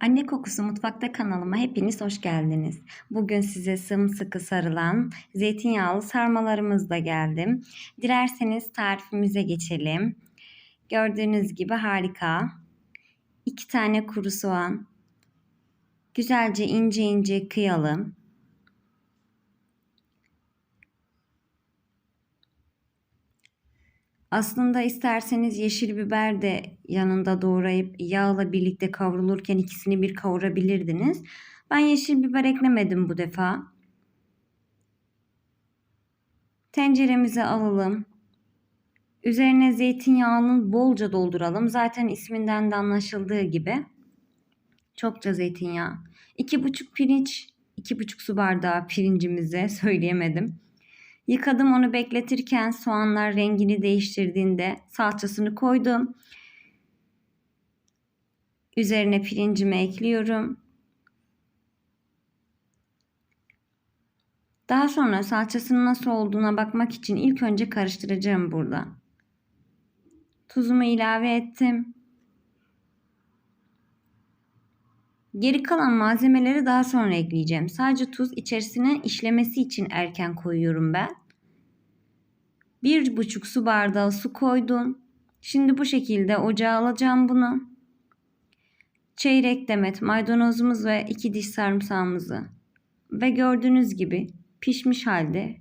Anne Kokusu Mutfakta kanalıma hepiniz hoş geldiniz. Bugün size sımsıkı sarılan zeytinyağlı sarmalarımızla geldim. Dilerseniz tarifimize geçelim. Gördüğünüz gibi harika. İki tane kuru soğan. Güzelce ince ince kıyalım. Aslında isterseniz yeşil biber de yanında doğrayıp yağla birlikte kavrulurken ikisini bir kavurabilirdiniz. Ben yeşil biber eklemedim bu defa. Tenceremize alalım. Üzerine zeytinyağını bolca dolduralım. Zaten isminden de anlaşıldığı gibi. Çokça zeytinyağı. 2,5 pirinç, 2,5 su bardağı pirincimize söyleyemedim. Yıkadım onu bekletirken soğanlar rengini değiştirdiğinde salçasını koydum. Üzerine pirincimi ekliyorum. Daha sonra salçasının nasıl olduğuna bakmak için ilk önce karıştıracağım burada. Tuzumu ilave ettim. Geri kalan malzemeleri daha sonra ekleyeceğim. Sadece tuz içerisine işlemesi için erken koyuyorum ben. Bir buçuk su bardağı su koydum. Şimdi bu şekilde ocağa alacağım bunu. Çeyrek demet maydanozumuz ve iki diş sarımsağımızı. Ve gördüğünüz gibi pişmiş halde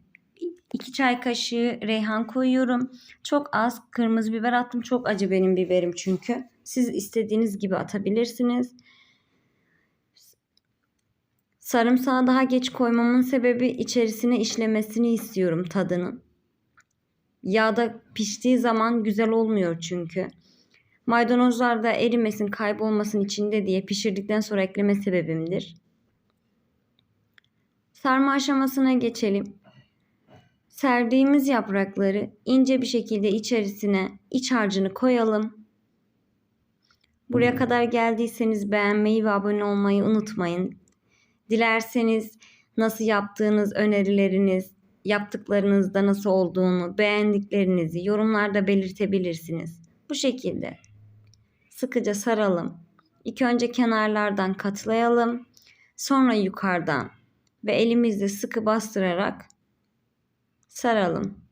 2 çay kaşığı reyhan koyuyorum. Çok az kırmızı biber attım. Çok acı benim biberim çünkü. Siz istediğiniz gibi atabilirsiniz. Sarımsağı daha geç koymamın sebebi içerisine işlemesini istiyorum tadının. Yağda piştiği zaman güzel olmuyor çünkü. Maydanozlar da erimesin, kaybolmasın içinde diye pişirdikten sonra ekleme sebebimdir. Sarma aşamasına geçelim. Serdiğimiz yaprakları ince bir şekilde içerisine iç harcını koyalım. Buraya kadar geldiyseniz beğenmeyi ve abone olmayı unutmayın. Dilerseniz nasıl yaptığınız önerileriniz, yaptıklarınızda nasıl olduğunu, beğendiklerinizi yorumlarda belirtebilirsiniz. Bu şekilde sıkıca saralım. İlk önce kenarlardan katlayalım. Sonra yukarıdan ve elimizle sıkı bastırarak saralım.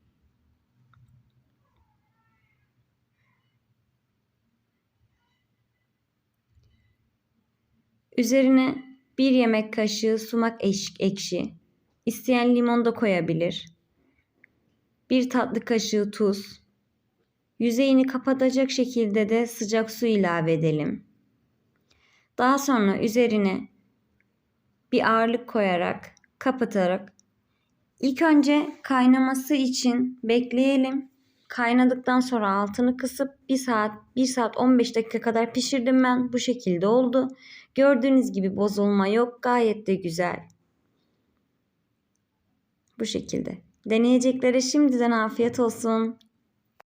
Üzerine bir yemek kaşığı sumak ekşi. İsteyen limon da koyabilir. Bir tatlı kaşığı tuz. Yüzeyini kapatacak şekilde de sıcak su ilave edelim. Daha sonra üzerine bir ağırlık koyarak, kapatarak ilk önce kaynaması için bekleyelim. Kaynadıktan sonra altını kısıp 1 saat 1 saat 15 dakika kadar pişirdim ben. Bu şekilde oldu. Gördüğünüz gibi bozulma yok. Gayet de güzel. Bu şekilde. Deneyeceklere şimdiden afiyet olsun.